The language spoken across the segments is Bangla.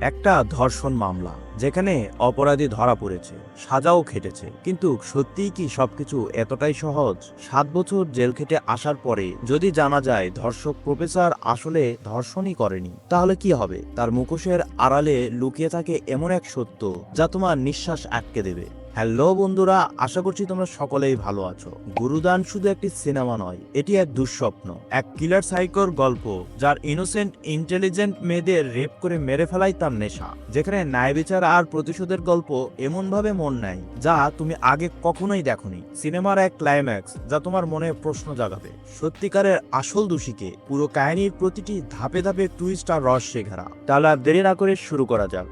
একটা ধর্ষণ মামলা, যেখানে অপরাধী ধরা পড়েছে, সাজাও খেটেছে। কিন্তু সত্যিই কি সবকিছু এতটাই সহজ? সাত বছর জেল খেটে আসার পরে যদি জানা যায় ধর্ষক প্রফেসর আসলে ধর্ষণই করেনি, তাহলে কি হবে? তার মুখোশের আড়ালে লুকিয়ে থাকে এমন এক সত্য, যা তোমার নিঃশ্বাস আটকে দেবে। হ্যালো বন্ধুরা, আশা করছি তোমরা সকলেই ভালো আছো। গুরুদান শুধু একটি সিনেমা নয়, এটি এক দুঃস্বপ্ন, এক কিলার সাইকোর গল্প, যার ইনোসেন্ট ইন্টেলিজেন্ট মেয়েদের রেপ করে মেরে ফেলাই তার নেশা, যেখানে ন্যায় বিচার আর প্রতিশোধের গল্প এমন ভাবে মন নেয়, যা তুমি আগে কখনোই দেখোনি। সিনেমার এক ক্লাইম্যাক্স যা তোমার মনে প্রশ্ন জাগাবে। সত্যিকারের আসল দোষীকে পুরো কাহিনীর প্রতিটি ধাপে ধাপে টুইস্ট আর রস ঘেরা। তাহলে দেরি না করে শুরু করা যাক।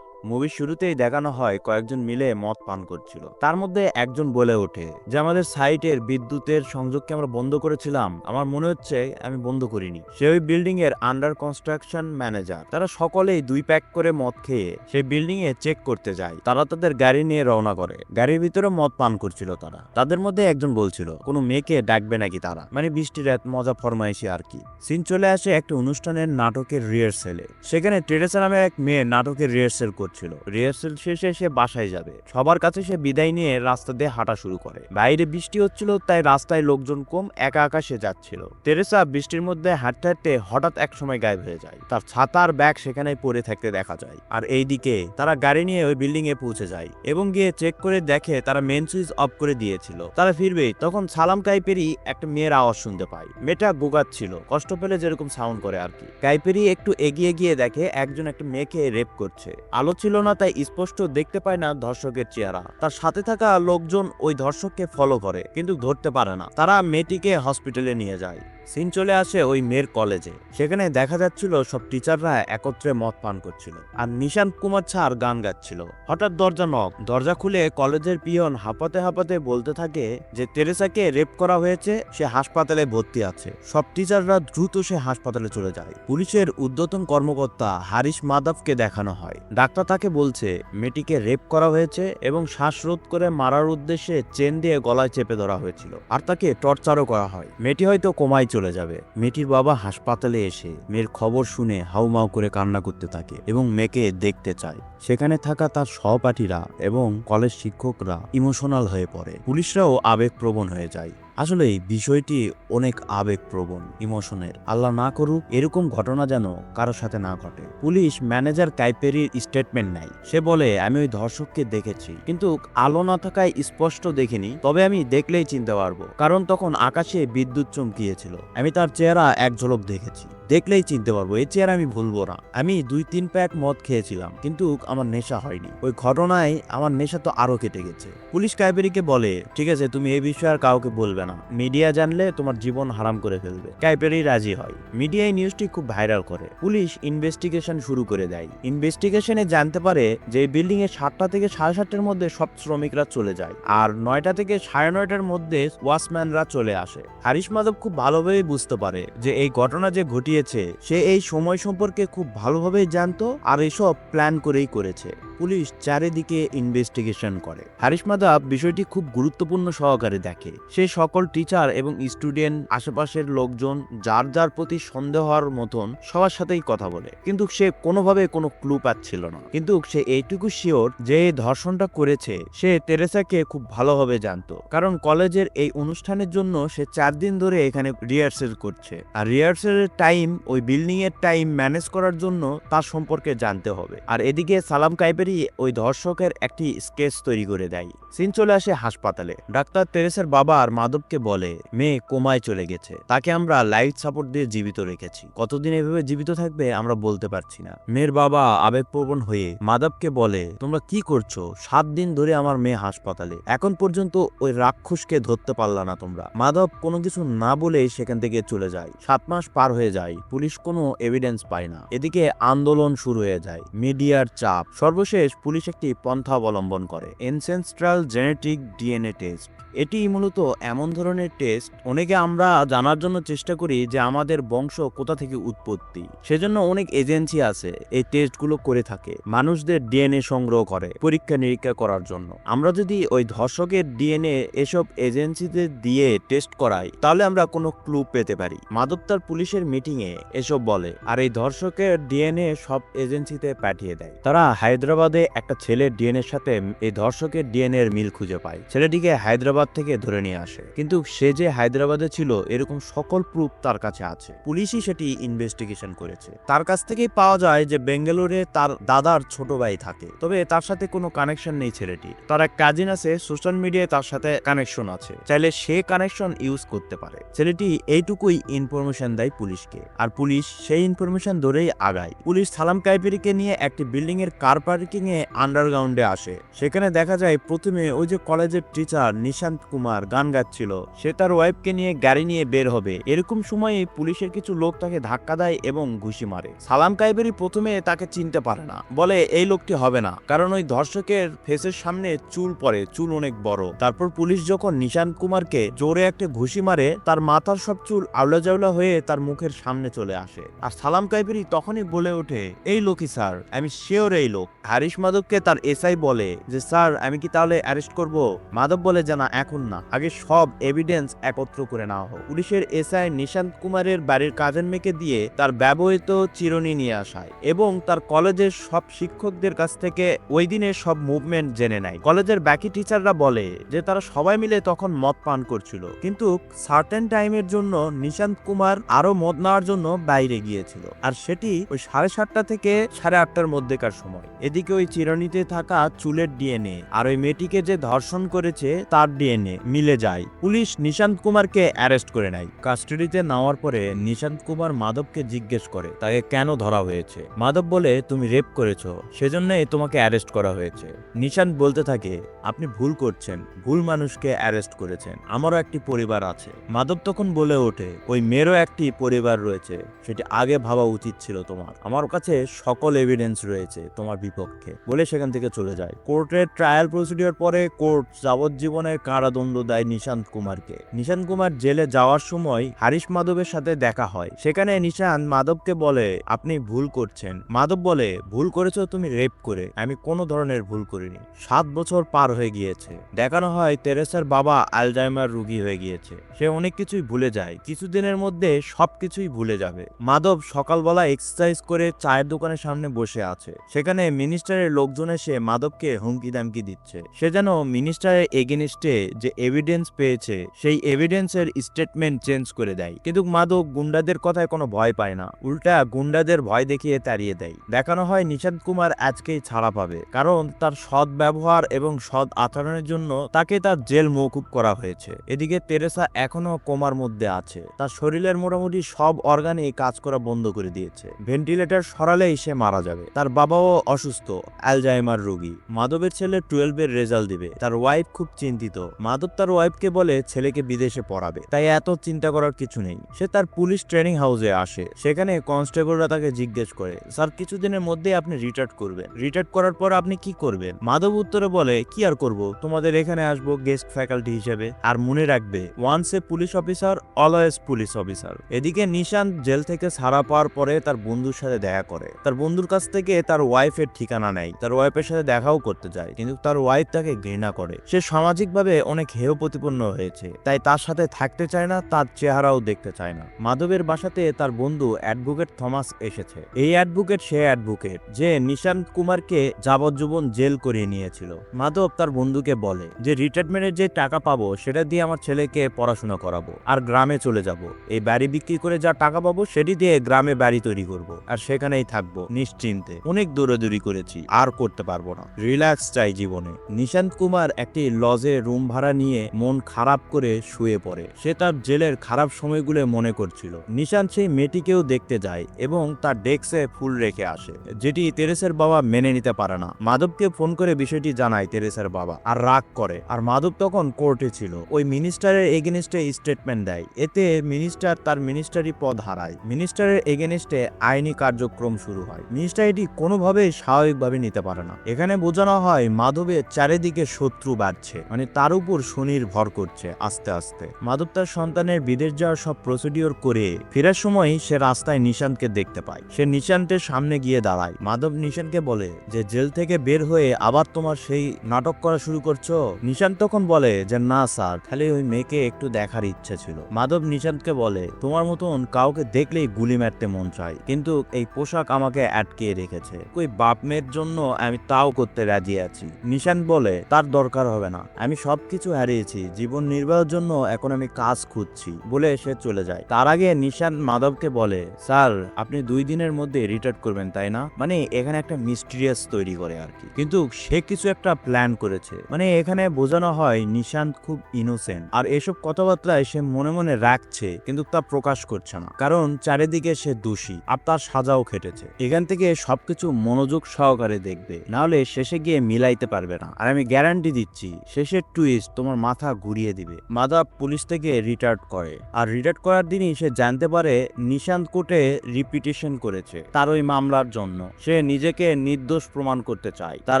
মুভির শুরুতেই দেখানো হয় কয়েকজন মিলে মদ পান করছিল। তার মধ্যে একজন বলে ওঠে যে, আমাদের সাইটের বিদ্যুতের সংযোগকে আমরা বন্ধ করেছিলাম। আমার মনে হচ্ছে আমি বন্ধ করিনি। সে ওই বিল্ডিং এর আন্ডার কনস্ট্রাকশন ম্যানেজার তারা সকলেই দুই প্যাক করে মদ খেয়ে সেই বিল্ডিং এ চেক করতে যায়। তারা তাদের গাড়ি নিয়ে রওনা করে। গাড়ির ভিতরে মদ পান করছিল তারা। তাদের মধ্যে একজন বলছিল, কোনো মেয়েকে ডাকবে নাকি তারা? মানে বৃষ্টির রাত মজা ফরমাইশি আর কি। সিন চলে আসে একটা অনুষ্ঠানের নাটকের রিহার্সেলে সেখানে টেরেসা নামের এক মেয়ে নাটকের রিহার্সেল করছিল। রিহার্সেল শেষে সে বাসায় যাবে। সবার কাছে সে বিদায় নিয়ে রাস্তা দিয়ে হাঁটা শুরু করে। বাইরে বৃষ্টি হচ্ছিল, তাই রাস্তায় লোকজন কম একা একা সে যাচ্ছিল। টেরেসা বৃষ্টির মধ্যে হাঁটতে হাঁটতে হঠাৎ এক সময় গায়েব হয়ে যায়। তার ছাতার ব্যাগ সেখানে পড়ে থাকতে দেখা যায়। আর এইদিকে তারা গাড়ি নিয়ে ওই বিল্ডিং এ পৌঁছে যায় এবং গিয়ে চেক করে দেখে তারা মেন সুইচ অফ করে দিয়েছিল। তারা ফিরবে তখন সালাম কাইপেরি একটা মেয়ের আওয়াজ শুনতে পায়। মেয়েটা গোগাচ্ছিল কষ্ট পেলে যেরকম সাউন্ড করে আর কি। কাইপেরি একটু এগিয়ে গিয়ে দেখে একজন একটা মেয়েকে রেপ করছে। আলো ছিল না, তাই স্পষ্ট দেখতে পায় না ধর্ষকের চেহারা। তার সাথে থাকা লোকজন ওই ধর্ষককে ফলো করে, কিন্তু ধরতে পারে না। তারা মেয়েটিকে হসপিটালে নিয়ে যায়। সিন চলে আসে ওই মেয়ের কলেজে। সেখানে দেখা যাচ্ছিল সব টিচাররা একত্রে মদ পান করছিল। আর নিশান্ত কুমার ছাড় গান গাচ্ছিল। হঠাৎ দরজা নক। দরজা খুলে কলেজের পিয়ন হাঁপাতে হাঁপাতে বলতে থাকে যে তেরেসাকে রেপ করা হয়েছে, সে হাসপাতালে ভর্তি আছে। সব টিচাররা দ্রুত সে হাসপাতালে চলে যায়। পুলিশের উদ্যতন কর্মকর্তা হারিশ মাদাবকে দেখানো হয়। ডাক্তার তাকে বলছে, মেয়েটিকে রেপ করা হয়েছে এবং শ্বাসরোধ করে মারার উদ্দেশ্যে চেন দিয়ে গলায় চেপে ধরা হয়েছিল। আর তাকে টর্চারও করা হয়। মেয়েটি হয়তো কোমায় চলে যাবে। মেয়েটির বাবা হাসপাতালে এসে মেয়ের খবর শুনে হাউমাউ করে কান্না করতে থাকে এবং মেয়েকে দেখতে চায়। সেখানে থাকা তার সহপাঠীরা এবং কলেজ শিক্ষকরা ইমোশনাল হয়ে পড়ে। পুলিশরাও আবেগপ্রবণ হয়ে যায়। আসলে বিষয়টি অনেক আবেগপ্রবণ, ইমোশনের। আল্লাহ না করুক, এরকম ঘটনা যেন কারও সাথে না ঘটে। পুলিশ ম্যানেজার কাইপেরির স্টেটমেন্ট নাই সে বলে, আমি ওই ধর্ষককে দেখেছি। কিন্তু আলো না থাকায় স্পষ্ট দেখিনি। তবে আমি দেখলেই চিনতে পারব। কারণ তখন আকাশে বিদ্যুৎ চমকিয়েছিল। আমি তার চেহারা এক ঝলক দেখেছি। দেখলেই চিনতে পারব এই চেয়ার আমি ভুলবো না। আমি দুই তিন প্যাক মদ খেয়েছিলাম, কিন্তু আমার নেশা হয়নি। ওই ঘটনায় আমার নেশা তো আরও কেটে গেছে। পুলিশ কাইপেরিকে বলে, ঠিক আছে, তুমি এই বিষয়ে আর কাউকে বলবে না। মিডিয়া জানলে তোমার জীবন হারাম করে ফেলবে। কাইপেরি রাজি হয়। মিডিয়া এই নিউজটি খুব ভাইরাল করে। পুলিশ ইনভেস্টিগেশন শুরু করে দেয়। ইনভেস্টিগেশনে জানতে পারে যে বিল্ডিং এ সাতটা থেকে সাড়ে সাতটার মধ্যে সব শ্রমিকরা চলে যায়, আর নয়টা থেকে সাড়ে নয়টার মধ্যে ওয়াচম্যানরা চলে আসে। হারিশ মাধব খুব ভালোভাবেই বুঝতে পারে যে, এই ঘটনা যে ঘটিয়েছে সে এই সময় সম্পর্কে খুব ভালোভাবেই জানতো আর এসব প্ল্যান করেই করেছে। পুলিশ চারিদিকে ইনভেস্টিগেশন করে। হারিশ মাধব বিষয়টি খুব গুরুত্বপূর্ণ সহকারে দেখে। সে সকল টিচার এবং স্টুডেন্ট আশেপাশের লোকজন, যার যার প্রতি সন্দেহ হওয়ার মতন, সবার সাথেই কথা বলে। কিন্তু সে কোনোভাবে কোনো ক্লু পাচ্ছিল না। কিন্তু সে এইটুকু শিওর যে ধর্ষণটা করেছে, সে তেরেসাকে খুব ভালোভাবে জানতো। কারণ কলেজের এই অনুষ্ঠানের জন্য সে চার দিন ধরে এখানে রিহার্সেল করছে। আর রিহার্সেলের টাইম ওই বিল্ডিং এর টাইম ম্যানেজ করার জন্য তার সম্পর্কে জানতে হবে। আর এদিকে সালাম কাইপেরি ওই ধর্ষকের একটি স্কেচ তৈরি করে দেয়। সিন চলে আসে হাসপাতালে। ডাক্তার তেরেসের বাবা আর মাধবকে বলে, মেয়ে কোমায় চলে গেছে। তাকে আমরা লাইফ সাপোর্ট দিয়ে জীবিত রেখেছি। কতদিন এভাবে জীবিত থাকবে আমরা বলতে পারছি না। মেয়ের বাবা আবেগপ্রবণ হয়ে মাধবকে বলে, তোমরা কি করছ? সাত দিন ধরে আমার মেয়ে হাসপাতালে। এখন পর্যন্ত ওই রাক্ষসকে ধরতে পারলা না তোমরা। মাধব কোনো কিছু না বলে সেখান থেকে চলে যায়। সাত মাস পার হয়ে যায়। পুলিশ কোনো এভিডেন্স পায় না। এদিকে আন্দোলন শুরু হয়ে যায়। মিডিয়ার চাপ। সর্বশেষ সর্বশেষ পুলিশ একটি পন্থা অবলম্বন করে। এনসেন্সট্রাল জেনেটিক ডিএনএ টেস্ট এটি মূলত এমন ধরনের টেস্ট অনেকে আমরা জানার জন্য চেষ্টা করি যে আমাদের বংশ কোথা থেকে উৎপত্তি। সেজন্য অনেক এজেন্সি আছে এই টেস্টগুলো করে থাকে, মানুষদের ডিএনএ সংগ্রহ করে পরীক্ষা নিরীক্ষা করার জন্য। আমরা যদি ওই ধর্ষকের ডিএনএ এসব এজেন্সিতে দিয়ে টেস্ট করাই, তাহলে আমরা কোনো ক্লু পেতে পারি। মাদকতার পুলিশের মিটিংয়ে এসব বলে, আর এই ধর্ষকের ডিএনএ সব এজেন্সিতে পাঠিয়ে দেয়। তারা হায়দ্রাবাদে একটা ছেলের ডিএনএর সাথে এই ধর্ষকের ডিএনএ এর মিল খুঁজে পায়। ছেলেটিকে হায়দ্রাবাদ থেকে ধরে নিয়ে আসে। কিন্তু সে যে হায়দ্রাবাদে ছিল, এরকম সকল প্রুফ তার কাছে আছে। পুলিশই সেটি ইনভেস্টিগেশন করেছে। তার কাছ থেকেই পাওয়া যায় যে বেঙ্গালুরে তার দাদার ছোট ভাই থাকে। তবে তার সাথে কোনো কানেকশন নেই ছেলেটির। তার এক কাজিন আছে সোশ্যাল মিডিয়ায় তার সাথে কানেকশন আছে। চাইলে সে কানেকশন ইউজ করতে পারে। ছেলেটি এইটুকুই ইনফরমেশন দেয় পুলিশকে। আর পুলিশ সেই ইনফরমেশন ধরেই আগায়। পুলিশ সালাম কাইপিরিকে নিয়ে একটি বিল্ডিং এর কার পার্কিং এ আন্ডারগ্রাউন্ডে আসে। সেখানে দেখা যায়, প্রথমে ওই যে কলেজের টিচার নিশান্ত কুমার গান গাচ্ছিল। সে তার ওয়াইফকে নিয়ে গাড়ি নিয়ে বের হবে। এরকম সময়ে পুলিশের কিছু লোক তাকে ধাক্কা দেয় এবং ঘুষি মারে। সালাম কাইবেরি প্রথমে তাকে চিনতে পারে না। বলে, এই লোকটি হবে না। কারণ ওই ধর্ষকের ফেসের সামনে চুল পড়ে, চুল অনেক বড়। তারপর পুলিশ যখন নিশান্ত কুমারকে জোরে একটা ঘুষি মারে, তার মাথার সব চুল আউলা জাউলা হয়ে তার মুখের সামনে চলে আসে। আর সালাম কাইবেরি তখনই বলে ওঠে, এই লোকই স্যার, আমি শিওর এই লোক। হারিশ মাধবকে তার এসআই বলে যে, স্যার, আমি কি তাহলে অ্যারেস্ট করব? মাধব বলে, যে না এখন না। আগে সব এভিডেন্স একত্র করে নেওয়া হোক। পুলিশের এসআই নিশান্ত কুমারের বাড়ির কাজের মেয়েকে দিয়ে তার ব্যবহৃত চিরুনি নিয়ে আসায় এবং তার কলেজের সব শিক্ষকদের কাছ থেকে ওই দিনের সব মুভমেন্ট জেনে নেয়। কলেজের বাকি টিচাররা বলে যে তারা সবাই মিলে তখন মদ পান করছিল। কিন্তু সার্টেন টাইমের জন্য নিশান্ত কুমার আরও মদ নেওয়ার জন্য বাইরে গিয়েছিল। আর সেটি ওই সাড়ে সাতটা থেকে সাড়ে আটটার মধ্যেকার সময়। এদিকে ওই চিরনিতে থাকা চুলের ডিএনএ আর ওই মেয়েটিকে যে ধর্ষণ করেছে তার ডিএনএ মিলে যায়। পুলিশ নিশান্ত কুমারকে অ্যারেস্ট করে নেয়। কাস্টাডিতে নেওয়ার পরে নিশান্ত কুমার মাধবকে জিজ্ঞেস করে, তাকে কেন ধরা হয়েছে? মাধব বলে, তুমি রেপ করেছ, সেজন্যই তোমাকে অ্যারেস্ট করা হয়েছে। নিশান্ত বলতে থাকে, আপনি ভুল করছেন, ভুল মানুষকে অ্যারেস্ট করেছেন, আমারও একটি পরিবার আছে। মাধব তখন বলে ওঠে, ওই মেয়েরও একটি পরিবার রয়েছে, সেটি আগে ভাবা উচিত ছিল তোমার। আমার কাছে সকল এভিডেন্স রয়েছে তোমার বিপক্ষে। বলে সেখান থেকে চলে যায়। কোর্টের ট্রায়াল প্রসিডিওর পরে কোর্ট যাবজ্জীবনের কারাদণ্ড দেয় নিশান্ত কুমারকে। নিশান্ত কুমার জেলে যাওয়ার সময় হারিশ মাধবের সাথে দেখা হয়। সেখানে নিশান্ত মাধবকে বলে, আপনি ভুল করছেন। মাধব বলে, ভুল করেছ তুমি রেপ করে। আমি কোনো ধরনের ভুল করিনি। সাত বছর পার হয়ে গিয়েছে। দেখানো হয় তেরেসার বাবা আলজাইমার রুগী হয়ে গিয়েছে। সে অনেক কিছুই ভুলে যায়। কিছুদিনের মধ্যে সবকিছুই ভুলে যাবে। মাধব সকালবেলা এক্সারসাইজ করে চায়ের দোকানের সামনে বসে আছে। সেখানে মিনিস্টারের লোকজন এসে মাধবকে হুমকি দামকি দিচ্ছে। সে যেন মিনিস্টারের এগেনিস্টে যে এভিডেন্স পেয়েছে, সেই এভিডেন্সের স্টেটমেন্ট চেঞ্জ করে দেয়। কিন্তু মাদক গুন্ডাদের কথায় কোনো ভয় পায় না। উল্টা গুন্ডাদের ভয় দেখিয়ে তাড়িয়ে দেয়। দেখানো হয় নিশান্ত কুমার আজকেই ছাড়া পাবে। কারণ তার সৎ ব্যবহার এবং সৎ আচরণের জন্য তাকে তার জেল মৌকুব করা হয়েছে। এদিকে তেরেসা এখনও কোমার মধ্যে আছে। তার শরীরের মোটামুটি সব অর্গানই কাজ করা বন্ধ করে দিয়েছে। ভেন্টিলেটর সরালেই সে মারা যাবে। তার বাবাও অসুস্থ অ্যালজাইমার রোগী। মাধবের ছেলে টুয়েলভের রেজাল্ট দিবে। তার ওয়াইফ খুব চিন্তিত। মাধব তার ওয়াইফকে বলে ছেলেকে বিদেশে পড়াবে, তাই এত চিন্তা করার কিছু নেই। সে তার পুলিশ ট্রেনিং হাউসে আসে, সেখানে কনস্টেবলরা তাকে জিজ্ঞেস করে, স্যার, কিছুদিনের মধ্যেই আপনি রিটায়ার্ড করবেন। রিটায়ার্ড করার পর আপনি কি করবেন? মাধব উত্তরে বলে, কি আর করব? তোমাদের এখানে আসব গেস্ট ফ্যাকাল্টি হিসেবে। আর মনে রাখবে, once a police officer, always police officer. এদিকে নিশান জেল থেকে ছাড়া পাওয়ার পরে তার বন্ধুর সাথে দেখা করে। তার বন্ধুর কাছ থেকে তার ওয়াইফের ঠিকানা নেয়। তার ওয়াইফের সাথে দেখাও করতে যায়, কিন্তু তার ওয়াইফ তাকে ঘৃণা করে। সে সামাজিকভাবে অনেক হেয় প্রতিপন্ন হয়েছে, তাই তার সাথে থাকতে চায় না, তার চেহারাও দেখতে চায় না। মাধবের বাসাতে তার বন্ধু অ্যাডভোকেট থমাস এসেছে। এই অ্যাডভোকেট সে অ্যাডভোকেট, যে নিশান্ত কুমারকে যাবজ্জীবন জেল করিয়ে নিয়েছিল। মাধব তার বন্ধুকে বলে, যে রিটায়ারমেন্টের যে টাকা পাবো, সেটা দিয়ে আমার ছেলেকে পড়াশোনা করাবো, আর গ্রামে চলে যাব। এই বাড়ি বিক্রি করে যা টাকা পাবো, সেটি দিয়ে গ্রামে বাড়ি তৈরি করব, আর সেখানেই থাকব। নিশ্চিন্তে, অনেক দৌড়াদৌড়ি করেছি, আর করতে পারব না। রিল্যাক্স চাই জীবনে। নিশান্ত কুমার একটি লজে রুম ভাড়া নিয়ে মন খারাপ করে শুয়ে পড়ে। সে তার জেলের খারাপ সময়গুলো মনে করছিল। নিশান সেই মেয়েটিকেও দেখতে যায় এবং তার ডেস্কে ফুল রেখে আসে, যেটি তেরেসের বাবা মেনে নিতে পারে না। মাধবকে ফোন করে বিষয়টি জানায় তেরেসের বাবা আর রাগ করে। আর মাধব তখন কোর্টে ছিল। ওই মিনিস্টারের এগেনিস্টে স্টেটমেন্ট দেয়। এতে মিনিস্টার তার মিনিস্টারি পদ হারায়। মিনিস্টারের এগেনিস্টে আইনি কার্যক্রম শুরু হয়। মিনিস্টার এটি কোনোভাবেই স্বাভাবিকভাবে নিতে পারে না। এখানে বোঝানো হয়, মাধবের চারিদিকে শত্রু বাড়ছে মানে তার উপর শনির ভর করছে আস্তে আস্তে। মাধব তার সন্তানের বিদেশ যাওয়ার সব প্রসিডিওর করে ফেরার সময় সে রাস্তায় নিশান্তকে দেখতে পায়। সে নিশান্তের সামনে গিয়ে দাঁড়ায়। মাধব নিশান্তকে বলে, যে জেল থেকে বের হয়ে আবার তোমার সেই নাটক করা শুরু করছ? নিশান্ত তখন বলে, যে না স্যার, খালি ওই মেয়েকে একটু দেখার ইচ্ছে ছিল। মাধব নিশান্তকে বলে, তোমার মতন কাউকে দেখলেই গুলি মারতে মন চায়, কিন্তু এই পোশাক আমাকে আটকে রেখেছে। ওই বাপ মেয়ের জন্য আমি তাও করতে রাজি আছি। নিশান্ত বলে, তার দরকার হবে না। আমি সবকিছু হারিয়েছি। জীবন নির্বাহের জন্য এখন আমি কাজ খুঁজছি বলে সে চলে যায়। তার আগে নিশান্ত মাধবকে বলে, স্যার, আপনি দুই দিনের মধ্যে রিটায়ার করবেন, তাই না? মানে এখানে একটা মিস্টিরিয়াস তৈরি করে আর কি। কিন্তু সে কিছু একটা প্ল্যান করেছে। মানে এখানে বোঝানো হয় নিশান্ত খুব ইনোসেন্ট আর এসব কথাবার্তায় সে মনে মনে রাখছে, কিন্তু তা প্রকাশ করছে না। কারণ চারিদিকে সে দোষী, আর তার সাজাও খেটেছে। এখান থেকে সবকিছু মনোযোগ সহকারে দেখবে। নাহলে শেষে গিয়ে মিলাইতে পারবে না। আর আমি গ্যারান্টি দিচ্ছি শেষের টুইস্ট তোমার মাথা ঘুরিয়ে দিবে। মাধব পুলিশ থেকে রিটায়ার্ড করে। আর রিটায়ার্ড করার দিনই সে জানতে পারে নিশান্ত কোর্টে রিপিটেশন করেছে তার ওই মামলার জন্য। সে নিজেকে নির্দোষ প্রমাণ করতে চায়। তার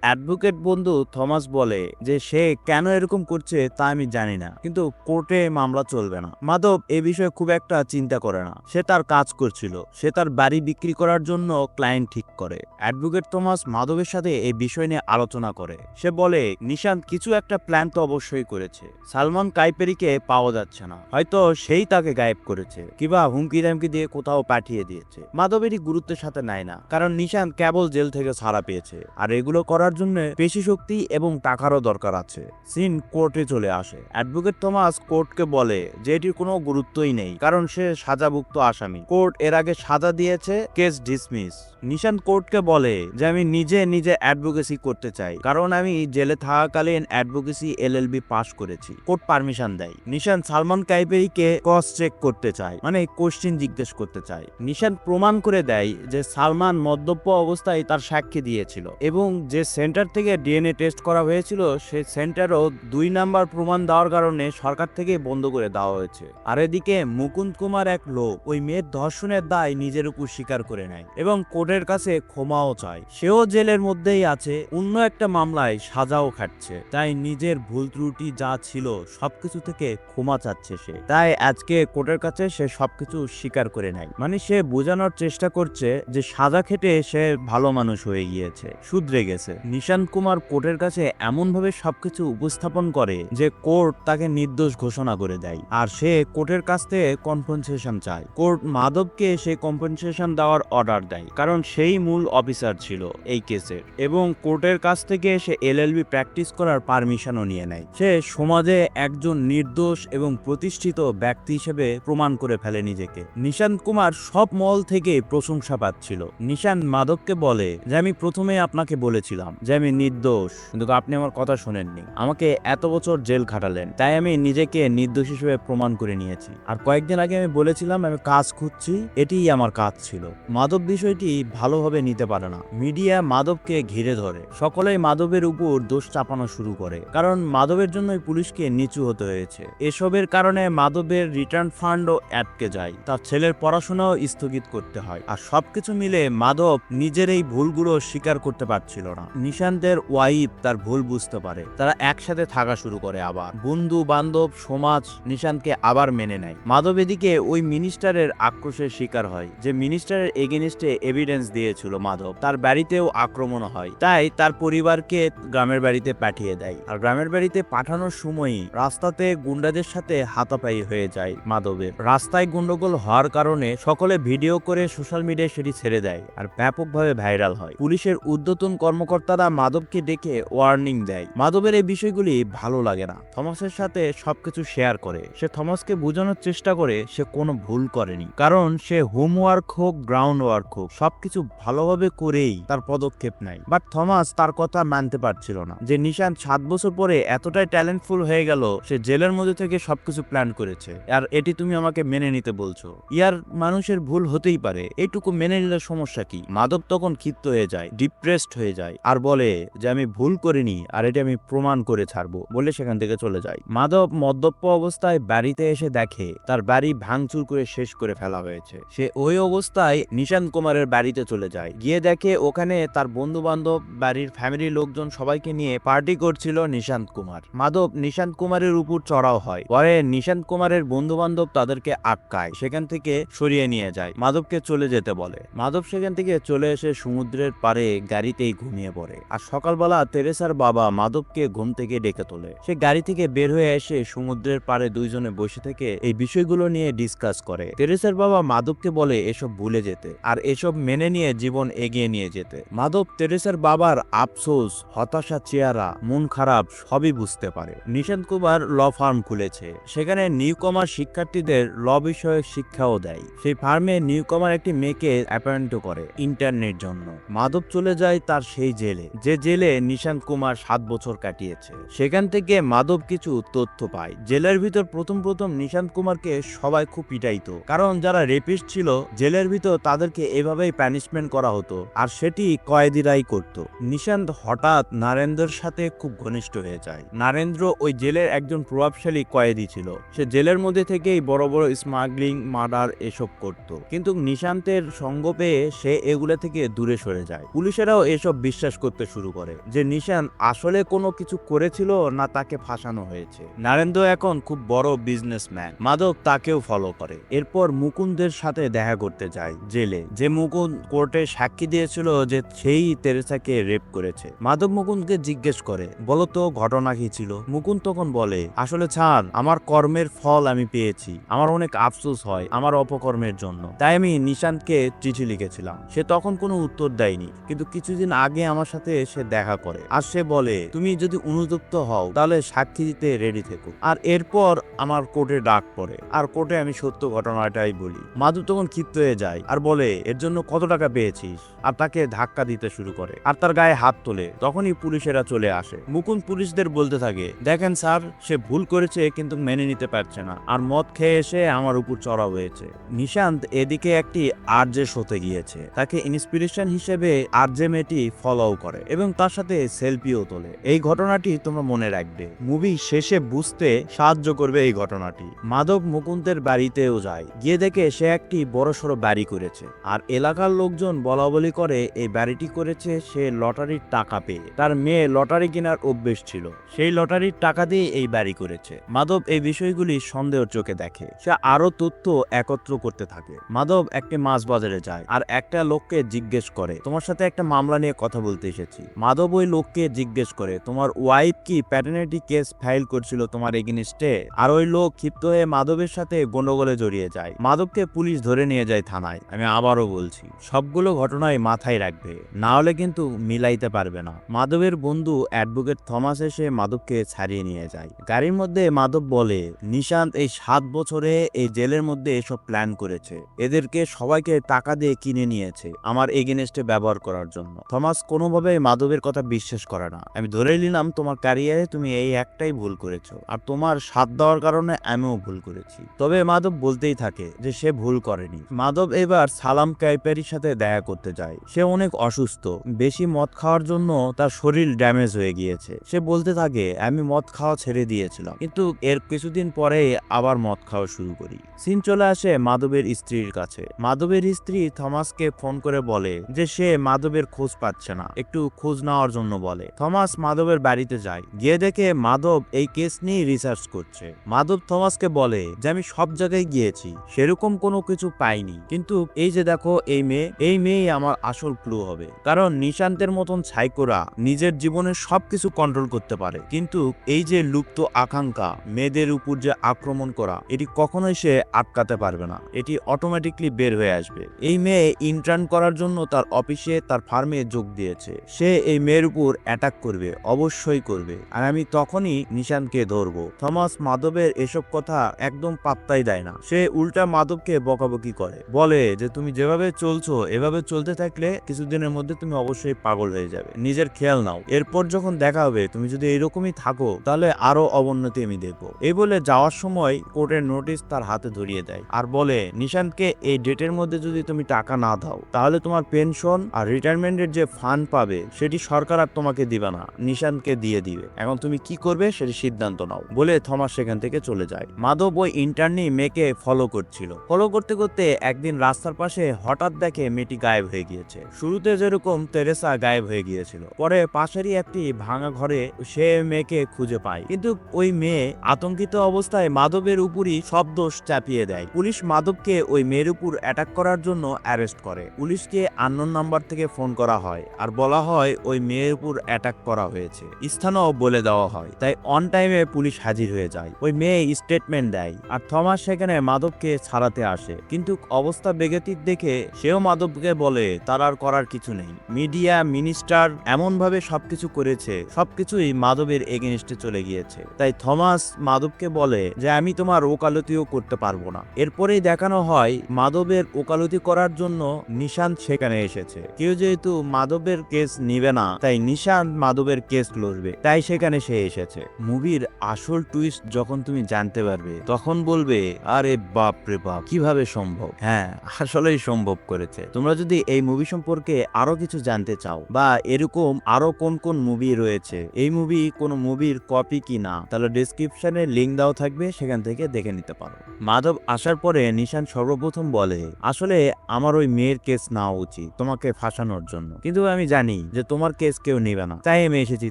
অ্যাডভোকেট বন্ধু থমাস বলে যে, সে কেন এরকম করছে তা আমি জানি না। কিন্তু কোর্টে মামলা চলবে না। মাধব এ বিষয়ে খুব একটা চিন্তা করে না। সে তার কাজ করছিল। সে তার বাড়ি বিক্রি করার জন্য ক্লায়েন্ট ঠিক করে। অ্যাডভোকেট থমাস মাধবের সাথে এই বিষয় নিয়ে আলোচনা করে। সে বলে, নিশান্ত, কিছু একটা প্ল্যান তো অবশ্যই করেছে। সালমান কাইপেরিকে পাওয়া যাচ্ছে না। হয়তো সেই তাকে গায়েব করেছে কিবা হুমকি দামকি দিয়ে কোথাও পাঠিয়ে দিয়েছে। মাধবেরই গুরুত্বের সাথে নেয় না, কারণ নিশান্ত কেবল জেল থেকে ছাড়া পেয়েছে। আর এগুলো করার জন্য পেশি শক্তি এবং টাকারও দরকার আছে। সিন কোর্টে চলে আসে। অ্যাডভোকেট থমাস কোর্টকে বলে যে এটির কোনো গুরুত্বই নেই, কারণ সে সাজাভুক্ত আসামি। কোর্ট এর আগে সাজা দিয়েছে, কেস ডিসমিস। নিশান্ত কোর্টকে বলে যে, আমি নিজে নিজে অ্যাডভোকেসি করতে চাই। কারণ আমি জেলে থাকাকালীন অ্যাডভোকেসি এলএলবি পাশ করেছি। কোর্ট পারমিশন দেয়। নিশান্ত সালমান কাইপেরিকে ক্রস চেক করতে চায়। মানে কোশ্চিন জিজ্ঞেস করতে চায়। নিশান্ত প্রমাণ করে দেয় যে সালমান মদ্যপ অবস্থায় তার সাক্ষী দিয়েছিল এবং যে সেন্টার থেকে ডিএনএ টেস্ট করা হয়েছিল সেই সেন্টারও দুই নাম্বার প্রমাণ দেওয়ার কারণে সরকার থেকে বন্ধ করে দেওয়া হয়েছে। আর এদিকে মুকুন্দ কুমার এক লোক ওই মেয়ের ধর্ষণের দায় নিজের উপর স্বীকার করে নেয় এবং কোর্টের কাছে ক্ষমাও চায়। সেও জেলের মধ্যেই আছে, অন্য একটা মামলায় সাজাও খাটছে। তাই নিজের ভুল ত্রুটি যা ছিল সবকিছু থেকে ক্ষমা চাচ্ছে সে। তাই আজকে কোর্টের কাছে সে সবকিছু স্বীকার করে নেয়। মানে সে বোঝানোর চেষ্টা করছে যে সাজা খেটে সে ভালো মানুষ হয়ে গিয়েছে, শুধরে গেছে। নিশান্ত কুমার কোর্টের কাছে এমন ভাবে সবকিছু উপস্থাপন করে যে কোর্ট তাকে নির্দোষ ঘোষণা করে দেয়। আর সে কোর্টের কাছ থেকে কম্পেনসেশন চায়। কোর্ট মাধবকে সে কম্পেনসেশন দেওয়ার অর্ডার দেয়, কারণ সেই মূল অফিসার ছিল এই কেসের। এবং কোর্টের কাছ থেকে সে এলএলবি প্র্যাকটিস করার পারমিশনও নিয়ে নেয়। সে সমাজে একজন নির্দোষ এবং প্রতিষ্ঠিত ব্যক্তি হিসেবে প্রমাণ করে ফেলে নিজেকে। নিশান্ত কুমার সব মল থেকে প্রশংসা পাচ্ছিল। নিশান্ত মাধবকে বলে, যে আমি প্রথমে আপনাকে বলেছিলাম যে আমি নির্দোষ, কিন্তু আপনি আমার কথা শোনেননি। আমাকে এত বছর জেল খাটালেন, তাই আমি নিজেকে নির্দোষ হিসেবে প্রমাণ করে নিয়েছি। আর কয়েকদিন আগে আমি বলেছিলাম আমি কাজ খুঁজছি, এটিই আমার কাজ ছিল। মাধব বিষয়টি ভালোভাবে নিতে পারে না। মিডিয়া মাধবকে ঘিরে ধরে। সকলেই মাধবের উপর দোষ চাপানো শুরু করে। কারণ মাধবের জন্যই পুলিশকে নিচু হতে হয়েছে। এসবের কারণে মাধবের রিটার্ন ফান্ডও আটকে যায়। তার ছেলের পড়াশোনাও স্থগিত করতে হয়। আর সবকিছু মিলে মাধব নিজের এই ভুলগুলো স্বীকার করতে পারছিল না। নিশান্তের ওয়াইফ তার ভুল বুঝতে পারে। তারা একসাথে থাকা শুরু করে আবার। বন্ধু, বান্ধব, সমাজ নিশান্তকে আবার মেনে নেয়। মাধব এদিকে ওই মিনিস্টারের আক্রোশের শিকার হয়, যে মিনিস্টারের এগেনিস্টে এভিডেন্স দিয়েছিল মাধব তার বাড়িতেও আক্রমণ হয়। তাই তার পরিবারকে গ্রামের বাড়িতে পাঠিয়ে দেয়। আর গ্রামের বাড়িতে পাঠানোর সময়ই রাস্তাতে গুন্ডাদের সাথে হাতাপাই হয়ে যায় মাধবের রাস্তায় গুন্ডগোল হওয়ার কারণে সকলে ভিডিও করে সোশ্যাল মিডিয়ায় সেটি ছেড়ে দেয় আর ব্যাপকভাবে ভাইরাল হয়। পুলিশের উদ্যতন কর্মকর্তারা মাধবকে ডেকে ওয়ার্নিং দেয়। মাধবের এই বিষয়গুলি ভালো লাগে না। থমাসের সাথে সবকিছু শেয়ার করে। সে থমাসকে বোঝানোর চেষ্টা করে সে কোনো ভুল করেনি। কারণ সে হোমওয়ার্ক হোক গ্রাউন্ড ওয়ার্ক হোক, সবকিছু ভালোভাবে করেই তার পদক্ষেপ নেয়। বাট থমাস তার কথা মানতে পারছিল না। যে নিশান সাত বছর পরে এতটাই ট্যালেন্টফুল হয়ে গেল, সে জেলের মধ্যে থেকে সবকিছু প্ল্যান করেছে। আর এটি তুমি আমাকে মেনে নিতে বলছো। ইয়ার মানুষের ভুল হতেই পারে। এইটুকু মেনে নিলে সমস্যা কি? মাধব তখন ক্ষিপ্ত হয়ে যায় ডিপ্রেসড হয়ে যায়, আর বলে যে আমি ভুল করিনি, আর এটা আমি প্রমাণ করে ছাড়বো বলে সেখান থেকে চলে যায়। মাধব মদ্যপ অবস্থায় বাড়িতে এসে দেখে, তার বাড়ি ভাঙচুর করে শেষ করে ফেলা হয়েছে। সে ওই অবস্থায় নিশান্ত কুমারের বাড়িতে চলে যায়। গিয়ে দেখে ওখানে তার বন্ধু বান্ধব বাড়ির ফ্যামিলির লোকজন সবাইকে নিয়ে পার্টি করছিল নিশান্ত কুমার। মাধব নিশান্ত কুমারের উপর চড়াও হয়। পরে নিশান্ত কুমারের বন্ধু বান্ধব তাদেরকে আটকায়। সেখান থেকে সরিয়ে নিয়ে যায়। মাধবকে চলে যেতে বলে। মাধব সেখান থেকে চলে এসে সমুদ্রের পারে গাড়িতেই ঘুমিয়ে পড়ে। আর সকালবেলা তেরেসার বাবা মাধবকে ঘুম থেকে ডেকে তোলে। সে গাড়ি থেকে বের হয়ে এসে সমুদ্রের পারে দুইজনে বসে থেকে এই বিষয়গুলো নিয়ে ডিসকাস করে। তেরেসার বাবা মাধবকে বলে এসব ভুলে যেতে। আর এসব মেনে নিয়ে জীবন এগিয়ে নিয়ে যেতে। মাধব তেরেসার বাবার আফসোস, হতাশা, চেহারা, মন খারাপ সবই বুঝতে পারে। নিশান্ত কুমার ল ফার্ম খুলেছে। সেখানে নিউকমার শিক্ষার্থীদের ল বিষয়ক শিক্ষাও দেয়। সেই ফার্মে নিউকমার একটি মেয়েকে অ্যাপয়েন্ট করে ইন্টারনেট জন্য। মাধব চলে যায় তার সেই জেলে। যে জেলে নিশান্ত কুমার সাত বছর কাটিয়েছে। সেখান থেকে মাধব কিছু তথ্য পায়। জেলের ভিতর প্রথম প্রথম নিশান্ত কুমারকে সবাই খুব পিটাইতো। কারণ যারা রেপিস্ট ছিল, জেলের ভিতর তাদেরকে এভাবেই প্যানিশমেন্ট করা হতো। আর সেটি কয়েদিরাই করত। নিশান্ত হঠাৎ নারেন্দ্রের সাথে খুব ঘনিষ্ঠ হয়ে যায়। নারেন্দ্র ওই জেলের একজন প্রভাবশালী কয়েদি ছিল। সে জেলের মধ্যে থেকেই বড় বড় স্মাগলিং, মার্ডার এসব করত। কিন্তু নিশান্তের সঙ্গ পেয়ে সে এগুলো থেকে দূরে সরে যায়। পুলিশেরাও এসব বিশ্বাস করতে শুরু করে যে নিশান্ত আসলে কোনো কিছু করেছিল না তাকে ফাঁসানো হয়েছে। নারেন্দ্র এখন খুব বড় বিজনেসম্যান মাধব তাকেও ফলো করে। এরপর মুকুন্দের সাথে দেখা করতে যায় জেলে। যে মুকুন্দ কোর্টে সাক্ষী দিয়েছিল যে সেই তেরেসাকে রেপ করেছে। মাধব মুকুন্দকে জিজ্ঞেস করে বলতো ঘটনা কি ছিল মুকুন্দ তখন বলে, আসলে ছাড়, আমার কর্মের ফল আমি পেয়েছি। আমার অনেক আফসোস হয় আমার অপকর্মের জন্য। তাই আমি নিশান্তকে চিঠি লিখেছিলাম। সে তখন কোনো উত্তর দেয়নি, কিন্তু কিছুদিন আগে আমার সাথে সে দেখা করে। আর সে বলে, তুমি যদি অনুতপ্ত হও, তাহলে সাক্ষী দিতে রেডি থেকো। আর এরপর আমার কোর্টে ডাক পড়ে। আর কোর্টে আমি সত্য ঘটনাটাই বলি। মাধু তখন ক্ষিপ্ত হয়ে যায় আর বলে, এর জন্য কত টাকা পেয়েছিস? আর তাকে ধাক্কা দিতে শুরু করে। আর তার গায়ে হাত তোলে। তখনই পুলিশেরা চলে আসে। মুকুন্দ পুলিশদের বলতে থাকে। দেখেন স্যার, সে ভুল করেছে কিন্তু মেনে নিতে পারছে না। আর মদ খেয়ে এসে আমার উপর চড়া হয়েছে। নিশান্ত এদিকে একটি আরজে শোতে গিয়েছে। তাকে ইন্সপিরেশন হিসেবে আরজে মেয়েটি ফলো করে এবং তার সাথে সেলফিও তোলে। এই ঘটনাটি তোমরা মনে রাখবে। মুভি শেষে বুঝতে সাহায্য করবে এই ঘটনাটি। মাধব মুকুন্দের বাড়িতেও যায়। গিয়ে দেখে সে একটি বড়সড় বাড়ি করেছে। আর এলাকার লোকজন বলা বলি করে, এই বাড়িটি করেছে সে লটারির টাকা পেয়ে। তার মেয়ে লটারি কেনার অভ্যেস ছিল। সেই লটারির টাকা দিয়ে এই বাড়ি করেছে। মাধব এই বিষয়গুলি সন্দেহের চোখে দেখে। সে আরও তথ্য একত্র করতে থাকে। মাধব একটি মাছ বাজারে যায় আর একটা লোককে জিজ্ঞেস করে, তোমার সাথে একটা মামলা নিয়ে কথা বলতে এসেছি। মাধব ওই লোককে জিজ্ঞেস করে, তোমার ওয়াইফ কি প্যাটার্নিটি কেস ফাইল করছিল তোমার এগেনিস্টে? আর ওই লোক ক্ষিপ্ত হয়ে মাধবের সাথে গন্ডগোলে জড়িয়ে যায়। মাধবকে পুলিশ ধরে নিয়ে যায় থানায়। আমি আবারও বলছি, সবগুলো ঘটনায় মাথায় রাখবে। না হলে কিন্তু মিলাইতে পারবে না। মাধবের বন্ধু অ্যাডভোকেট থমাস এসে মাধবকে ছাড়িয়ে নিয়ে যায়। গাড়ির মধ্যে মাধব বলে, নিশান্ত এই সাত বছরে এই জেলের মধ্যে এসব প্ল্যান করেছে। এদেরকে সবাইকে টাকা দিয়ে কিনে নিয়েছে আমার এগেনেস্টে ব্যবহার করার জন্য। থমাস কোনোভাবে মাধবের কথা বিশ্বাস করে না। আমি ধরে নিলাম তোমার ক্যারিয়ারে তুমি এই একটাই ভুল করেছ আর তোমার সাথ দেওয়ার কারণে আমিও ভুল করেছি। তবে মাধব বলতেই থাকে যে সে ভুল করেনি। মাধব এবার সালাম কাইপারির সাথে দেখা করতে যায়। সে অনেক অসুস্থ। বেশি মদ খাওয়ার জন্য তার শরীর ড্যামেজ হয়ে গিয়েছে। সে বলতে থাকে আমি মদ খাওয়া ছেড়ে দিয়েছিলাম। কিন্তু এর কিছুদিন পরে আবার মদ খাওয়া শুরু করি। সিন চলে আসে মাধবের স্ত্রীর কাছে। মাধবের স্ত্রী থমাসকে ফোন করে বলে যে সে মাধবের খোঁজ পাচ্ছে না। একটু খোঁজ নেওয়ার জন্য বলে। থমাস মাধবের বাড়িতে যায়। গিয়ে দেখে মাধব এই কেস নিয়ে রিসার্চ করছে। মাধব থমাসকে বলে যে আমি সব জায়গায় গিয়েছি, সেরকম কোনো কিছু পাইনি। কিন্তু এই যে দেখো এই মেয়ে, এই মেয়েই আমার আসল ক্লু হবে। কারণ নিশান্তের মতন ছাইকোরা নিজের জীবনের সবকিছু কন্ট্রোল করতে পারে। কিন্তু এই যে লুপ্ত আকাঙ্ক্ষা, মেয়েদের উপর যে আক্রমণ করা, এটি কখনোই সে আটকাতে পারবে না। এটি অটোমেটিকলি বের হয়ে আসবে। এই মেয়ে ইন্টার্ন করার জন্য তার অফিসে, তার ফার্মে যোগ দিয়েছে। সে এই মেয়ের উপর অ্যাটাক করবে, অবশ্যই করবে। আর আমি তখনই নিশানকে ধরবো। থমাস মাধবের এসব কথা একদম পাত্তাই দেয় না। সে উল্টা মাধবকে বকাবকি করে। বলে যে, তুমি যেভাবে চলছো, এভাবে চলতে থাকলে কিছুদিনের মধ্যে তুমি অবশ্যই পাগল হয়ে যাবে। নিজের খেয়াল নাও। এরপর যখন দেখা হবে, তুমি যদি এরকমই থাকো, তাহলে আরও অবনতি আমি দেখব। এই বলে যাওয়ার সময় কোর্টের নোটিশ তার হাতে ধরিয়ে দেয় আর বলে, নিশান্তকে এই ডেটের মধ্যে যদি তুমি টাকা না দাও, তাহলে তোমার পেনশন আর রিটায়ারমেন্টের যে ফান্ড পাবে, সেটি সরকার আর তোমাকে দিবে না, নিশান্তকে দিয়ে দিবে। এখন তুমি কি করবে সেটি সিদ্ধান্ত নাও। বলে থমাস সেখান থেকে চলে যায়। মাধব ওই ইন্টার্নি মেয়েকে ফলো করছিল। ফলো করতে করতে একদিন রাস্তার পাশে হঠাৎ দেখে মেয়েটি গায়েব হয়ে গিয়েছে। শুরুতে যেরকম তেরেসা গায়েব হয়ে গিয়েছিল। পরে পাশেরই একটি ভাঙা ঘরে সে মেয়েকে খুঁজে পায়। কিন্তু ওই মেয়ে আতঙ্কিত অবস্থায় মাধবের উপরই সব দোষ চাপিয়ে দেয়। পুলিশ মাধবকে ওই মেয়ের উপর অ্যাটাক করার জন্য অ্যারেস্ট করে। পুলিশকে আননোন নাম্বার থেকে ফোন করা হয় আর বলা হয় ওই মেয়ের উপর অ্যাটাক করা হয়েছে। স্থানও বলে দেওয়া হয়। তাই অন টাইমে পুলিশ হাজির হয়ে যায়। ওই মেয়ে স্টেটমেন্ট দেয় আর থমাস সেখানে মাধবকে ছাড়াতে আসে। কিন্তু অবস্থা বেগতিক দেখে সেও মাধবকে বলে, তার আর করার কিছু নেই। মিডিয়া মিনিস্টার এমন ভাবে সবকিছু করেছে। সবকিছুই মাধবের এগেনস্টে চলে গিয়েছে। তাই থমাস মাধবকে বলে যে, আমি তোমার ওকালতিও করতে পারব না। এরপরেই দেখানো হয়, মাধবের ওকালতি করার জন্য নিশান্ত সেখানে এসেছে। কেউ যেহেতু মাধবের কেস নিবে না, তাই নিশান্ত মাধবের কেস লড়বে। তাই সেখানে সে এসেছে। মুভির আসল টুইস্ট যখন তুমি জানতে পারবে, তখন বলবে, আরে বাপ রে বাপ, কীভাবে সম্ভব? হ্যাঁ আসলেই সম্ভব করেছে। তোমরা যদি এই মুভি সম্পর্কে আরও কিছু জানতে চাও, বা এরকম আরও কোন কোন মুভি রয়েছে, এই মুভি কোন মুভির কপি কি না, তাহলে ডিসক্রিপশনে লিংক দেওয়া থাকবে, সেখান থেকে দেখে নিতে পারো। মাধব আসার পরে নিশান সর্বপ্রথম বলে, আসলে আমার ওই মেয়ের কেস নেওয়া উচিত, তোমাকে ফাঁসানোর জন্য। কিন্তু আমি জানি যে তোমার কেস কেউ নেবে না। তাই আমি এসেছি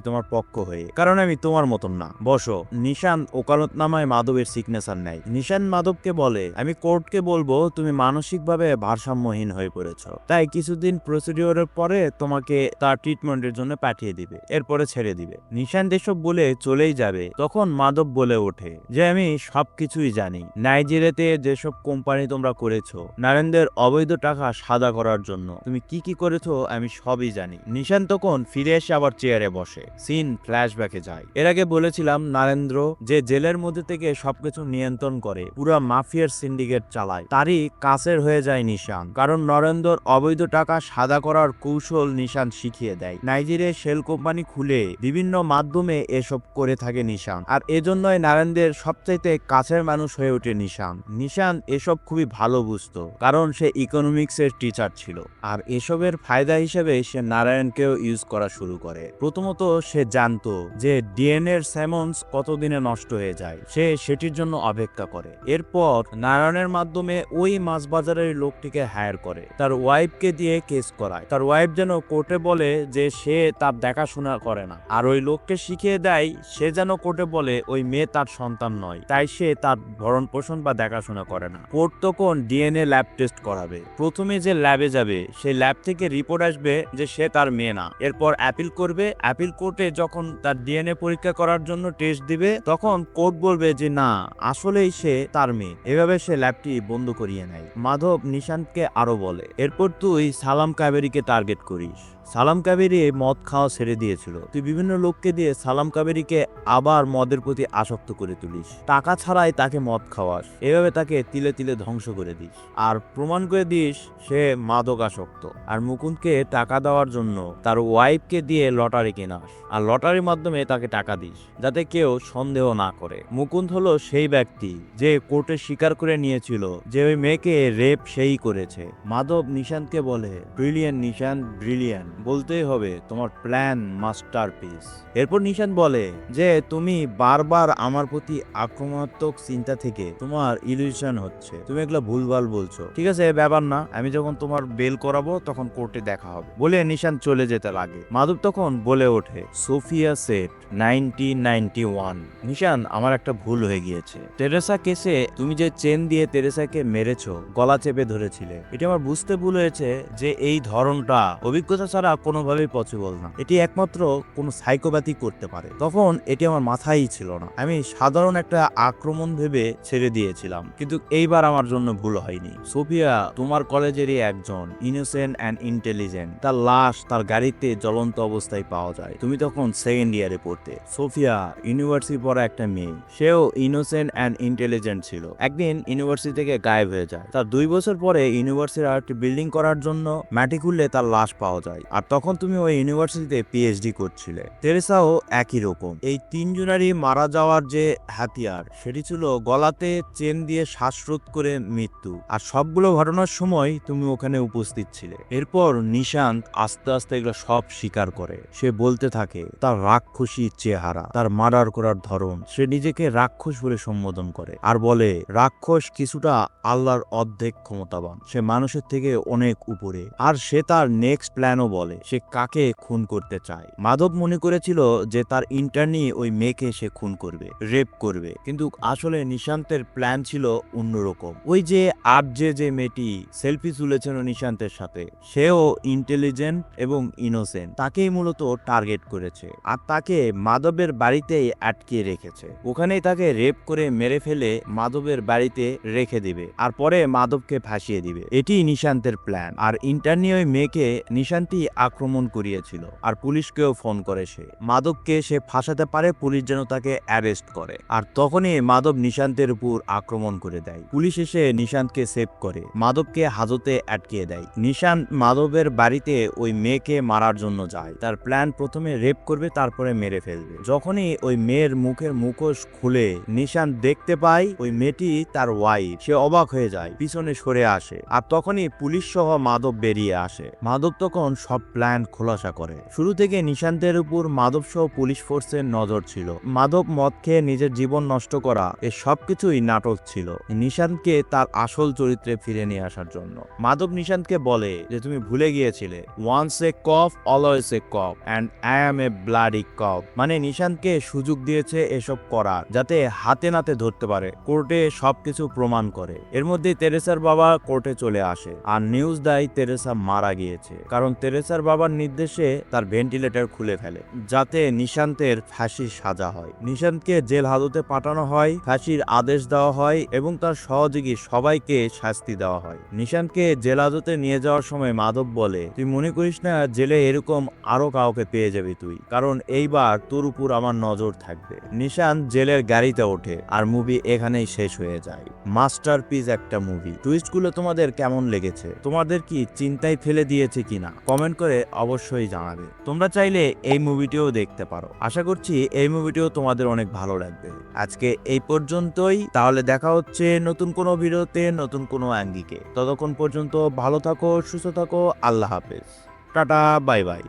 তোমার পক্ষ হয়ে। কারণ আমি তোমার মতন না। বসো। নিশান ওকালতনামায় মাধবের সিগনেচার নেয়। নিশান মাধবকে বলে, আমি কোর্টকে বলব, তুমি মানসিকভাবে ভারসাম্যহীন হয়ে পড়েছো। তাই কিছুদিন প্রসিডিওরের পরে তোমাকে তার ট্রিটমেন্টের জন্য পাঠিয়ে দিবে। এরপরে ছেড়ে দিবে। নিশান এসব বলে চলেই যাবে, তখন মাধব বলে ওঠে, যে আমি সবকিছুই জানি। নাইজেরিয়াতে যেসব কোম্পানি তোমরা করেছ নারেন্দ্রের অবৈধ টাকা সাদা করার জন্য, তুমি কি কি করেছ আমি সবই জানি। নিশান তখন ফিরে এসে আবার চেয়ারে বসে, সিন ফ্ল্যাশব্যাকে যায়। এর আগে বলেছিলাম নারেন্দ্র যে জেলের মধ্যে থেকে সবকিছু নিয়ন্ত্রণ করে, পুরা মাফিয়ার সিন্ডিকেট চালায়, তারই কাছের হয়ে যায় নিশান। কারণ নরেন্দ্র অবৈধ টাকা সাদা করার কৌশল নিশান শিখিয়ে দেয়। নাইজেরিয়ায় শেল কোম্পানি খুলে, বিভিন্ন মাধ্যমে এসব করে থাকে নিশান। আর এজন্যই নারেন্দ্রের সবচাইতে কাছের মানুষ হয়ে ওঠে নিশান। নিশান এসব খুবই ভালো বুঝতো, কারণ সে ইকোনমিক্সের টিচার ছিল। আর এসবের ফায়দা হিসেবে সে নারায়ণকেও ইউজ করা শুরু করে। প্রথমত সে জানতো যে ডিএনএ স্যামন্স কতদিনে নষ্ট হয়ে যায়। সে সেটির জন্য অপেক্ষা করে। এরপর নারায়ণের মাধ্যমে ওই মাছ বাজারের লোকটিকে হায়ার করে। তার ওয়াইফকে দিয়ে কেস করায়। তার ওয়াইফ যেন কোর্টে বলে যে সে তার দেখাশোনা করে না। আর ওই লোককে শিখিয়ে দেয়, সে যেন কোর্টে বলে, ওই মেয়ে তার সন্তান নয়। তাই সে তার ভরণ পোষণ বা দেখাশোনা করে না। কোর্ট তখন ডিএনএ ল্যাব টেস্ট করাবে। প্রথমে যে ল্যাবে যাবে, সেই ল্যাব থেকে রিপোর্ট আসবে যে সে তার মেয়ে না। এরপর অ্যাপিল করবে। অ্যাপিল কোর্টে যখন তার ডিএনএ পরীক্ষা করার জন্য টেস্ট দিবে, তখন কোর্ট বলবে যে, না, আসলেই সে তার মেয়ে। এভাবে সে ল্যাবটি বন্ধ করিয়ে নেয়। মাধব নিশান্তকে আরও বলে, এরপর তুই সালাম কাবেরিকে টার্গেট করিস। সালাম কাবেরী মদ খাওয়া ছেড়ে দিয়েছিল। তুই বিভিন্ন লোককে দিয়ে সালাম কাবেরিকে আবার মদের প্রতি আসক্ত করে তুলিস। টাকা ছাড়াই তাকে মদ খাওয়াস। এভাবে তাকে তিলে তিলে ধ্বংস করে দিস। আর প্রমাণ করে দিস, সে মাদক আসক্ত আর মুকুন্দকে টাকা দেওয়ার জন্য তার ওয়াইফকে দিয়ে লটারি কেনাস। আর লটারির মাধ্যমে তাকে টাকা দিস, যাতে কেউ সন্দেহ না করে। মুকুন্দ হলো সেই ব্যক্তি যে কোর্টে স্বীকার করে নিয়েছিল যে ওই মেয়েকে রেপ সেই করেছে। মাধব নিশান্তকে বলে ব্রিলিয়ান নিশান্ত ব্রিলিয়ান বলতেই হবে, তোমার প্ল্যান মাস্টারপিস। এরপর নিশান বলে যে, তুমি বারবার আমার প্রতি আক্রমণাত্মক চিন্তা থেকে তোমার ইলিউশন হচ্ছে। তুমি এগুলো ভুলভাল বলছো। ঠিক আছে ব্যাপার না। আমি যখন তোমার বেল করাবো, তখন কোর্টে দেখা হবে। বলে নিশান্ত চলে যেতে লাগে। মাধব তখন বলে ওঠে, Sophia set ninety one. Nishan, আমার একটা ভুল হয়ে গিয়েছে। তেরেসা কেসে তুমি যে চেন দিয়ে তেরেসাকে মেরেছো, গলা চেপে ধরেছিলে। এটি আমার বুঝতে ভুল হয়েছে যে, এই ধরনটা অভিজ্ঞতা ছাড়া কোনোভাবেই পসিবল না। এটি একমাত্র কোনো সাইকোপ্যাথি করতে পারে। তখন এটি আমার মাথায়ই ছিল না। আমি সাধারণ একটা আক্রমণ ভেবে ছেড়ে দিয়েছিলাম। কিন্তু এইবার আমার জন্য ভুল হয়নি। সোফিয়া, তোমার কলেজেরই একজন ইনোসেন্ট অ্যান্ড ইন্টেলিজেন্ট তার লাশ তার গাড়িতে জ্বলন্ত অবস্থায় পাওয়া যায়। তুমি তখন সেকেন্ড ইয়ারে পড়তে। সোফিয়া ইউনিভার্সিটি পড়া একটা মেয়ে। সেও ইনোসেন্ট অ্যান্ড ইন্টেলিজেন্ট ছিল। একদিন ইউনিভার্সিটি থেকে গায়েব হয়ে যায়। তার দুই বছর পরে ইউনিভার্সিটির আরেকটি বিল্ডিং করার জন্য খুললে তার লাশ পাওয়া যায়। আর তখন তুমি ওই ইউনিভার্সিটিতে পিএইচডি করছিলে। তেরেসাও একই রকম। এই তিনজনেরই মারা যাওয়ার যে হাতিয়ার, সেটি ছিল গলাতে চেন দিয়ে শ্বাসরোধ করে মৃত্যু। আর সবগুলো ঘটনার সময় তুমি ওখানে উপস্থিত ছিলে। এরপর নিশান্ত আস্তে আস্তে এগুলো সব স্বীকার করে। সে বলতে থাকে, তার রাক্ষসী চেহারা, তার মার্ডার করার ধরন, সে নিজেকে রাক্ষস বলে সম্বোধন করে। আর বলে, রাক্ষস কিছুটা আল্লাহর অর্ধেক ক্ষমতাবান। সে মানুষের থেকে অনেক উপরে। আর সে তার নেক্সট প্ল্যানও বলে। সে কাকে খুন করতে চায়? মাধব মনে করেছিল যে তার ইন্টারনি ওই মেয়েকে সে খুন করবে রেপ করবে। কিন্তু আসলে নিশান্তের প্ল্যান ছিল অন্যরকম। ওই যে আর্যে যে যে মেয়েটি সেলফি তুলেছিল নিশান্তের সাথে, সেও ইন্টেলিজেন্ট এবং ইনোসেন্ট তাকেই মূলত টার্গেট করেছে। আর তাকে মাধবের বাড়িতেই আটকে রেখেছে। ওখানেই তাকে রেপ করে মেরে ফেলে মাধবের বাড়িতে রেখে দিবে। আর পরে মাধবকে ফাঁসিয়ে দিবে। এটি নিশান্তের প্ল্যান আর ইন্টারনি ওই মেয়েকে, নিশান্তি আক্রমণ করিয়েছিল, আর পুলিশকেও ফোন করে সে। মাধবকে সে ফাঁসাতে পারে, পুলিশ যেন তাকে অ্যারেস্ট করে। আর তখনই মাধব নিশান্তের উপর আক্রমণ করে দেয়। পুলিশ এসে নিশান্তকে সেভ করে। মাধবকে হাজতে আটকিয়ে দেয়। নিশান্ত মাধবের বাড়িতে ওই মেয়েকে মারার জন্য যায়। তার প্ল্যান প্রথমে রেপ করবে, তারপরে মেরে ফেলবে। যখনই ওই মেয়ের মুখের মুখোশ খুলে নিশান্ত দেখতে পায়, ওই মেয়েটি তার ওয়াইফ সে অবাক হয়ে যায়, পিছনে সরে আসে। আর তখনই পুলিশ সহ মাধব বেরিয়ে আসে। মাধব তখন সব প্ল্যান খোলাসা করে। শুরু থেকে নিশান্তের উপর মাধব সহ পুলিশ ফোর্সের নজর ছিল। মাধব মদ খেয়ে নিজের জীবন নষ্ট করা এ সবকিছুই নাটক ছিল, নিশান্তকে তার আসল চরিত্রে ফিরে নিয়ে আসার জন্য। মাধব নিশান্তকে বলে যে, তুমি ভুলে গিয়েছিলে। Once a cop always a cop and I am a bloody cop মানে নিশান্তকে সুযোগ দিয়েছে এসব করার, যাতে হাতে নাতে ধরতে পারে। কোর্টে সবকিছু প্রমাণ করে। এর মধ্যে তেরেসার বাবা কোর্টে চলে আসে। আর নিউজ দেয় তেরেসা মারা গিয়েছে। কারণ তেরেসার বাবার নির্দেশে তার ভেন্টিলেটর খুলে ফেলে, যাতে নিশান্তের ফাঁসির সাজা হয়। নিশান্তকে জেল হাজতে পাঠানো হয়, ফাঁসির আদেশ দেওয়া হয় এবং তার সহযোগী সবাইকে শাস্তি দেওয়া হয়। নিশান্তকে জেল হাজতে নিয়ে যাওয়ার সময় মাধব বলে, তুই মনে করিস না, জেলে এরকম আরও কাউকে পেয়ে যাবি তুই, কারণ এইবার তোর উপর আমার নজর থাকবে। নিশান্ত জেলের গাড়িতে ওঠে আর মুভি এখানেই শেষ হয়ে যায়। মাস্টার পিস একটা মুভি। টুইস্টগুলো তোমাদের কেমন লেগেছে? তোমাদের কি চিন্তায় ফেলে দিয়েছে কিনা? কমেন্ট করে অবশ্যই জানাবে। তোমরা চাইলে এই মুভিটিও দেখতে পারো। আশা করছি এই মুভিটিও তোমাদের অনেক ভালো লাগবে। আজকে এই পর্যন্তই। তাহলে দেখা হচ্ছে নতুন কোনো ভিডিওতে, নতুন কোনো অ্যাঙ্গিকে। ততক্ষণ পর্যন্ত ভালো থাকো, সুস্থ থাকো। আল্লাহ হাফেজ। Tata, bye bye.